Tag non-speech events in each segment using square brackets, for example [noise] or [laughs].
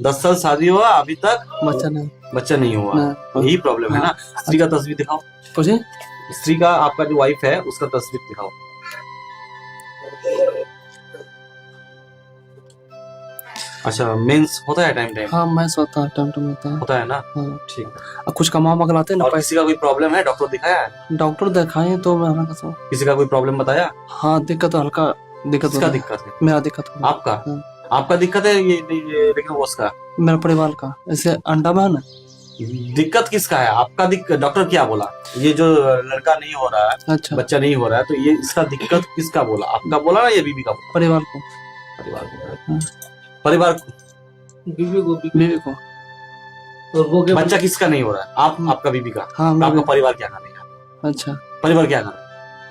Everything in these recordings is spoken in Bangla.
दस साल शादी हुआ अभी तक बच्चा नहीं। बच्चा नहीं हुआ। यही प्रॉब्लम है ना। स्त्री का तस्वीर दिखाओ। पूछे स्त्री का आपका जो वाइफ है उसका तस्वीर दिखाओ। अच्छा मेंस होता है टाइम टाइम हाँ मैं सोता टाइम टाइम होता है। होता है ना? हाँ। ठीक अब कुछ कमा मगलाते हैं ना और किसी का कोई प्रॉब्लम है? डॉक्टर दिखाया है? डॉक्टर दिखाए तो मैं हल्का सा किसी का कोई प्रॉब्लम बताया? हाँ दिक्कत है, हल्का दिक्कत दिक्कत है? मेरा दिक्कत आपका? हाँ। आपका दिक्कत है ये, ये लेकिन वो उसका मेरे परिवार का। ऐसे अंडा में है? ना दिक्कत किसका है? आपका दिक्कत डॉक्टर क्या बोला? ये जो लड़का नहीं हो रहा है अच्छा। बच्चा नहीं हो रहा है तो ये इसका दिक्कत किसका बोला? आपका बोला ना ये बीबी का बोला? परिवार को। परिवार को। हाँ। परिवार को? बीवी को बीवी को। और वो के बच्चा किसका नहीं हो रहा है? आप आपका बीबी का? हाँ तो आपका परिवार क्या रहा है? अच्छा। परिवार क्या खाना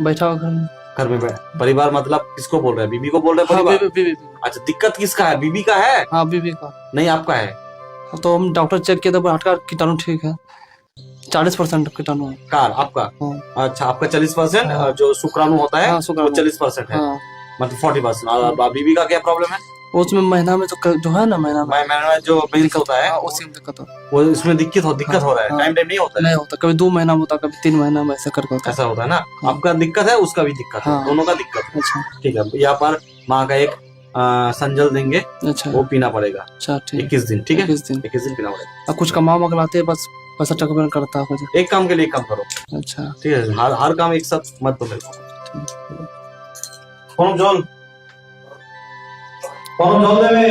बैठा हुआ घर में। घर में बैठ- परिवार मतलब किसको बोल रहे हैं? बीबी को बोल रहे हैं हाँ परिवार? बीवी बीवी बीवी। अच्छा दिक्कत किसका है? बीबी का है? हाँ बीवी का। नहीं आपका है? तो हम डॉक्टर चेक किया तो हार्ट कीटाणु ठीक है। चालीस परसेंट कीटाणु है। कार आपका? हाँ। अच्छा आपका चालीस परसेंट हाँ। जो शुक्राणु होता है हाँ वो चालीस परसेंट है। हाँ। मतलब फोर्टी परसेंट। और बीबी का क्या प्रॉब्लम है? उसमें महीना में तो क- जो है ना महीना में। मैं मैंने जो मेंस होता है। हाँ उसी में दिक्कत हो। वो इसमें दिक्कत हो दिक्कत हो रहा है। हाँ। टाइम टाइम नहीं होता है। नहीं होता कभी दो महीना में होता कभी तीन महीना में ऐसे करके होता ऐसा होता है ना? आपका दिक्कत है उसका भी दिक्कत है। हाँ। दोनों का दिक्कत है। अच्छा। ठीक है यहाँ पर माँ का एक संजल देंगे अच्छा वो पीना पड़ेगा अच्छा ठीक इक्कीस दिन ठीक है इक्कीस दिन इक्कीस दिन पीना पड़ेगा अब कुछ कमा मगलाते बस पैसा टका करता है कुछ एक काम के लिए एक काम करो अच्छा ঠিক আছে হর হর কাম এক সাথ মত তো মেরে কোন জল কোন জল দেবে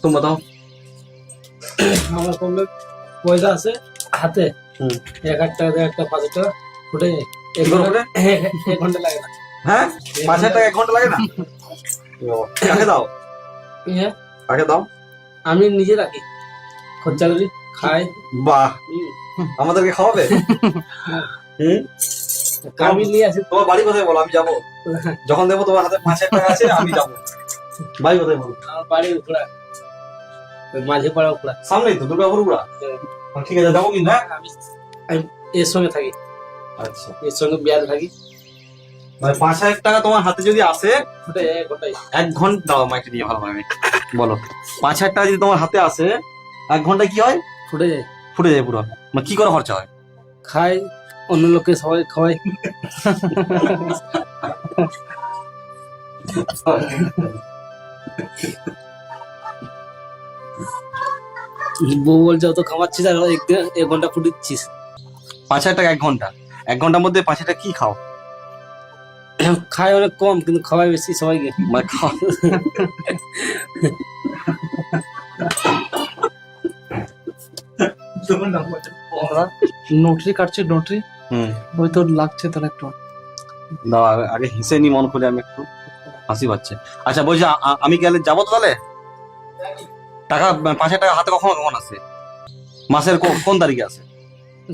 তুমি बताओ আমার কমে পয়সা আছে হাতে হুম। এক হাজার টাকা দেড় একটা পাঁচ হাজার টাকা ফুটে যায় এক কি করে ঘন্টা- ফুটে? এক ঘন্টা লাগে না হ্যাঁ? পাঁচ হাজার টাকা এক ঘণ্টা লাগে না? কাকে দাও। হ্যাঁ কাকে দাও। আমি নিজে রাখি। খরচা করি খাই। বাহ। আমাদেরকে খাওয়াবে? হুম? আমি নিয়ে আসি। তোমার বাড়ি কোথায় বলো? আমি যাব। যখন দেবো তোমার হাতে পাঁচ হাজার টাকা আছে আমি যাব। বাড়ি কোথায় বলো? আমার বাড়ি উখড়া। মাঝে পাড়া উখড়া। সামনেই তো দুর্গাপুর গুড়া ঠিক আছে যাব কিন্তু হ্যাঁ? আমি আমি এর সঙ্গে থাকি। আচ্ছা। এর সঙ্গে বিয়ারে থাকি। মানে পাঁচ হাজার টাকা তোমার হাতে যদি আসে এক ঘণ্টা দাও মাইকে দিয়ে ভালো ভাবে বলো। পাঁচ হাজার টাকা যদি তোমার হাতে আসে এক ঘন্টায় কি হয়? ফুটে যায়। ফুটে যায় পুরো। মানে কি করে খরচা হয়? খাই অন্য লোককে সবাই খাওয়াই বউ বলছে অত খাওয়াচ্ছিস আর এক ঘণ্টা ফুটিচ্ছিস। পাঁচ হাজার টাকা এক ঘণ্টা। এক ঘণ্টার মধ্যে পাঁচ হাজার টাকা কি খাও? [coughs] খাই অনেক কম কিন্তু খাওয়াই বেশি সবাইকে। মানে খাও [laughs] নোটরি কাটছে নোটরি? হুম। ওই তো লাগছে তাহলে একটু। দাও আগে- হিসে নি মন খুলে আমি একটু হাসি পাচ্ছে। আচ্ছা বলছি আমি গেলে যাব তো তাহলে? টাকা পাঁচ হাজার টাকা হাতে কখন কখন আসে মাসের কোন তারিখে আসে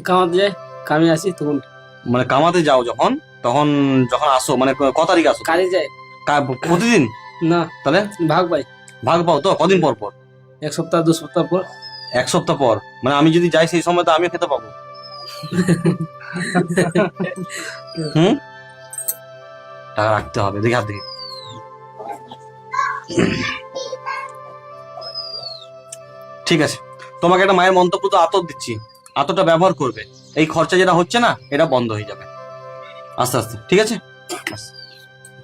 কামাতে যাই কামে আসি তখন। মানে কামাতে যাও যখন? তখন যখন আসো মানে ক- তারিখ আসো? কাজে যায় কা- প্রতিদিন? না তাহলে? ভাগ পাই। ভাগ পাও তো? কদিন পর পর? এক সপ্তাহ দু সপ্তাহ পর। এক সপ্তাহ পর? মানে আমি যদি যাই সেই সময় তো আমিও খেতে পাবো। [laughs] হুম? টাকা রাখতে হবে দেখে হাত দেখি। ঠিক আছে। তোমাকে একটা মায়ের মন্তব্য তো আতর দিচ্ছি। আতরটা ব্যবহার করবে। এই খরচা যেটা হচ্ছে না এটা বন্ধ হয়ে যাবে। আস্তে আস্তে ঠিক আছে?